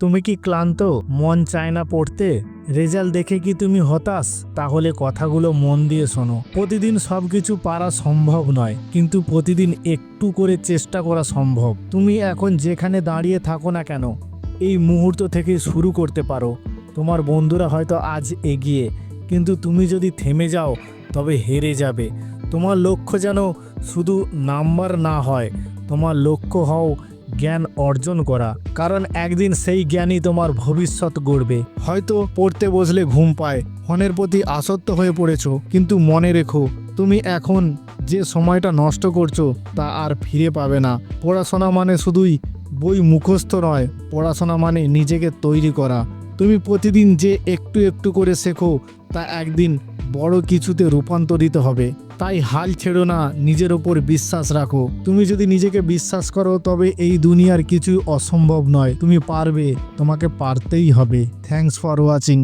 তুমি কি ক্লান্ত? মন চায় না পড়তে? রেজাল্ট দেখে কি তুমি হতাশ? তাহলে কথাগুলো মন দিয়ে শোনো। প্রতিদিন সবকিছু পারা সম্ভব নয়, কিন্তু প্রতিদিন একটু করে চেষ্টা করা সম্ভব। তুমি এখন যেখানে দাঁড়িয়ে থাকো না কেন, এই মুহূর্ত থেকে শুরু করতে পারো। তোমার বন্ধুরা হয়তো আজ এগিয়ে, কিন্তু তুমি যদি থেমে যাও, তবে হেরে যাবে। তোমার লক্ষ্য যেন শুধু নাম্বার না হয়, তোমার লক্ষ্য হও জ্ঞান অর্জন করা, কারণ একদিন সেই জ্ঞানই তোমার ভবিষ্যৎ গড়বে। হয়তো পড়তে বসলে ঘুম পায় ফোনের প্রতি আসক্ত হয়ে পড়েছ, কিন্তু মনে রেখো, তুমি এখন যে সময়টা নষ্ট করছ, তা আর ফিরে পাবে না। পড়াশোনা মানে শুধুই বই মুখস্থ নয়, পড়াশোনা মানে নিজেকে তৈরি করা। তুমি প্রতিদিন যে একটু একটু করে শেখো, তা একদিন বড় কিছুতে রূপান্তরিত হবে। তাই হাল ছেড়ো না, নিজের ওপর বিশ্বাস রাখো। তুমি যদি নিজেকে বিশ্বাস করো, তবে এই দুনিয়ার কিছু অসম্ভব নয়। তুমি পারবে, তোমাকে পারতেই হবে। Thanks for watching